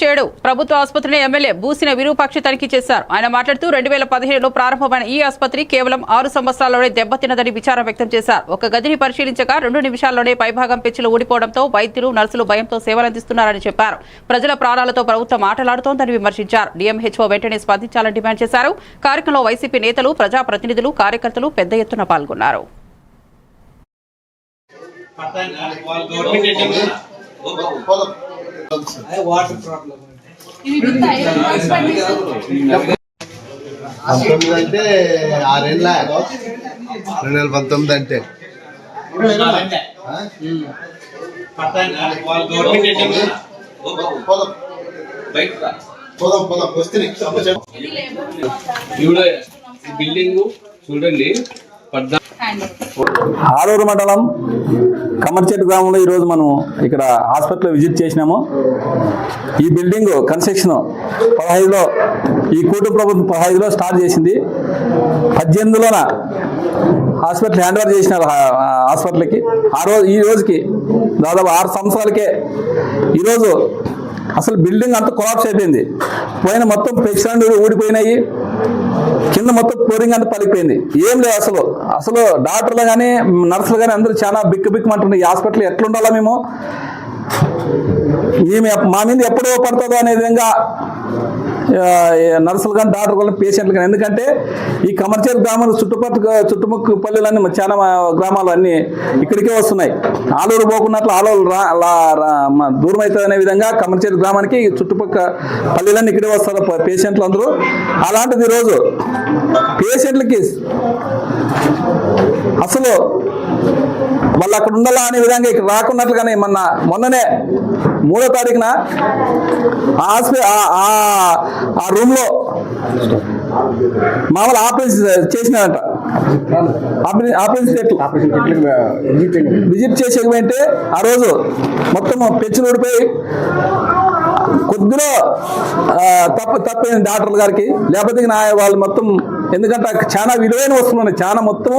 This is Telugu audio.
చేడు ప్రభుత్వ ఆసుపత్రిని ఎమ్మెల్యే బూసిన విరూపాక్షి తనిఖీ చేశారు. ఆయన మాట్లాడుతూ రెండు వేల పదిహేడులో ప్రారంభమైన ఈ ఆసుపత్రి కేవలం ఆరు సంవత్సరాల్లోనే దెబ్బతిన్నదని విచారం వ్యక్తం చేశారు. ఒక గదిని పరిశీలించగా రెండు నిమిషాల్లోనే పైభాగం పెచ్చులు ఊడిపోవడంతో వైద్యులు నర్సులు భయంతో సేవలందిస్తున్నారని చెప్పారు. ప్రజల ప్రాణాలతో ప్రభుత్వం ఆటలాడుతోందని విమర్శించారు. డిఎంహెచ్ఓ వెంటనే స్పందించాలని డిమాండ్ చేశారు. కార్యక్రమంలో వైసీపీ నేతలు ప్రజాప్రతినిధులు కార్యకర్తలు పెద్ద ఎత్తున పాల్గొన్నారు. వాటర్ ప్రాబ్లం పంతొమ్మిది అంటే. ఆరేళ్ళ రెండు వేల పంతొమ్మిది అంటే. బిల్డింగ్ చూడండి పద్నా ఆలూరు మండలం కమర్చెట్టు గ్రామంలో ఈరోజు మనం ఇక్కడ హాస్పిటల్ విజిట్ చేసినాము. ఈ బిల్డింగ్ కన్స్ట్రక్షన్ పదహైదులో ఈ కూటమి ప్రభుత్వం పదహైదులో స్టార్ట్ చేసింది. పద్దెనిమిదిలోన హాస్పిటల్ హ్యాండ్ ఓవర్ చేసినారు హాస్పిటల్కి. ఆ రోజు ఈ రోజుకి దాదాపు ఆరు సంవత్సరాలకే ఈరోజు అసలు బిల్డింగ్ అంతా కొలాప్స్ అయిపోయింది. పోయిన మొత్తం పెచ్చాండు ఊడిపోయినాయి. కింద మొత్తం ఫ్లోరింగ్ అంతా పలికిపోయింది ఏం లేదు అసలు. అసలు డాక్టర్లు కానీ నర్సులు కానీ అందరూ చాలా బిక్కు బిక్కుమంటున్నారు ఈ హాస్పిటల్ ఎట్లుండాలా మేము? ఈమె మా మీద ఎప్పుడు పడుతుందో అనే విధంగా నర్సులు కానీ డాక్టర్ కానీ పేషెంట్లు కానీ ఎందుకంటే ఈ కమర్షియల్ గ్రామాలు చుట్టుపక్కల చుట్టుముక్కు పల్లెలన్నీ చాలా గ్రామాలు అన్నీ ఇక్కడికే వస్తున్నాయి. ఆలూరు పోకున్నట్లు ఆలూరు రా రా- దూరం అవుతుంది అనే విధంగా కమర్షియల్ గ్రామానికి ఈ పల్లెలన్నీ ఇక్కడే వస్తారు పేషెంట్లు అందరూ. అలాంటిది ఈరోజు పేషెంట్లకి అసలు వాళ్ళు అక్కడ ఉండాలా అనే విధంగా ఇక్కడ రాకున్నట్లుగానే మొన్న మొన్ననే మూడో తారీఖున ఆ రూమ్లో మామూలు ఆపరేషన్ చేసినారంట. విజిట్ చేసేమంటే ఆ రోజు మొత్తం పెచ్చులు ఊడిపోయి కొద్దిలో తప్పు తప్పైంది డాక్టర్ గారికి. లేకపోతే నా వాళ్ళు మొత్తం ఎందుకంటే చాలా విలువైన వస్తువులు ఉన్నాయి. చాలా మొత్తం